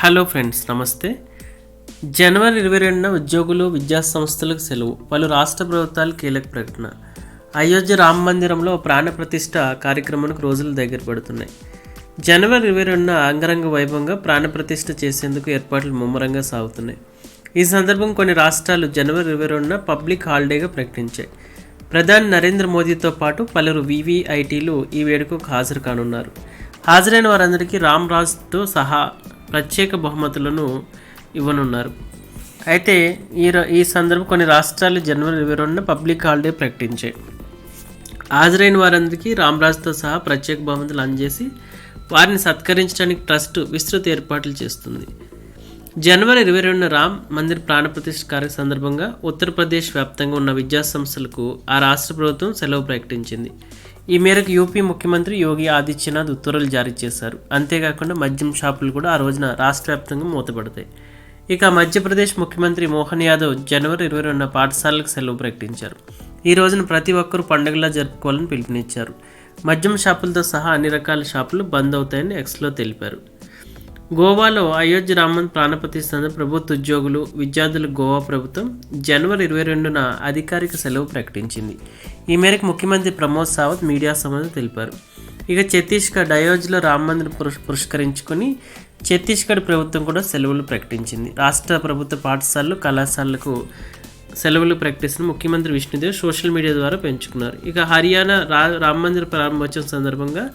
Hello friends నమస్తే. జనవరి ఇరవై రెండున ఉద్యోగులు విద్యా సంస్థలకు సెలవు. పలు రాష్ట్ర ప్రభుత్వాలు కీలక ప్రకటన. అయోధ్య రామ మందిరంలో ప్రాణ ప్రతిష్ఠ కార్యక్రమానికి రోజులు దగ్గర పడుతున్నాయి. జనవరి ఇరవై రెండున అంగరంగ వైభవంగా ప్రాణప్రతిష్ఠ చేసేందుకు ఏర్పాట్లు ముమ్మరంగా సాగుతున్నాయి. ఈ సందర్భం కొన్ని రాష్ట్రాలు జనవరి ఇరవై రెండున పబ్లిక్ హాలిడేగా ప్రకటించాయి. ప్రధాని నరేంద్ర మోదీతో పాటు పలువురు వివిఐటీలు ఈ వేడుకకు హాజరు కానున్నారు. హాజరైన వారందరికీ రామ్ రాజ్తో సహా ప్రత్యేక బహుమతులను ఇవ్వనున్నారు. అయితే ఈ ర- ఈ సందర్భం కొన్ని రాష్ట్రాలు జనవరి ఇరవై రెండున పబ్లిక్ హాలిడే ప్రకటించాయి. హాజరైన వారందరికీ రామ్రాజ్తో సహా ప్రత్యేక బహుమతులు అందజేసి వారిని సత్కరించడానికి ట్రస్ట్ విస్తృత ఏర్పాట్లు చేస్తుంది. జనవరి ఇరవై రెండున రామ్ మందిర్ ప్రాణప్రతిష్ఠ కార్య సందర్భంగా ఉత్తరప్రదేశ్ వ్యాప్తంగా ఉన్న విద్యాసంస్థలకు ఆ రాష్ట్ర ప్రభుత్వం సెలవు ప్రకటించింది. ఈ మేరకు యూపీ ముఖ్యమంత్రి యోగి ఆదిత్యనాథ్ ఉత్తర్వులు జారీ చేశారు. అంతేకాకుండా మద్యం షాపులు కూడా ఆ రోజున రాష్ట్ర వ్యాప్తంగా మూతపడతాయి. ఇక మధ్యప్రదేశ్ ముఖ్యమంత్రి మోహన్ యాదవ్ జనవరి ఇరవై రెండున పాఠశాలకు సెలవు ప్రకటించారు. ఈ రోజున ప్రతి ఒక్కరూ పండుగలా జరుపుకోవాలని పిలుపునిచ్చారు. మద్యం షాపులతో సహా అన్ని రకాల షాపులు బంద్ అవుతాయని ఎక్స్లో తెలిపారు. గోవాలో అయోధ్య రామన్ ప్రాణప్రతిష్ఠ ప్రభుత్వ ఉద్యోగులు విద్యార్థులు గోవా ప్రభుత్వం జనవరి ఇరవై రెండున అధికారిక సెలవు ప్రకటించింది. ఈ మేరకు ముఖ్యమంత్రి ప్రమోద్ సావత్ మీడియా సమాధానం తెలిపారు. ఇక ఛత్తీస్గఢ్ అయోధ్యలో రామ మందిర్ పురస్కరించుకుని పురస్కరించుకొని ఛత్తీస్గఢ్ ప్రభుత్వం కూడా సెలవులు ప్రకటించింది. రాష్ట్ర ప్రభుత్వ పాఠశాలలు కళాశాలలకు సెలవులు ప్రకటిస్తున్న ముఖ్యమంత్రి విష్ణుదేవ్ సోషల్ మీడియా ద్వారా పెంచుకున్నారు. ఇక హర్యానా రా రామ మందిర ప్రారంభోత్సవం సందర్భంగా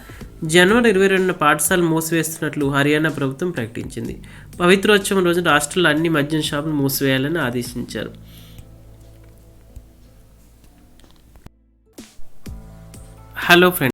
జనవరి ఇరవై రెండున పాఠశాలలు మూసివేస్తున్నట్లు హర్యానా ప్రభుత్వం ప్రకటించింది. పవిత్రోత్సవం రోజు రాష్ట్రంలో అన్ని మద్యం షాపులు మూసివేయాలని ఆదేశించారు. Hello friends.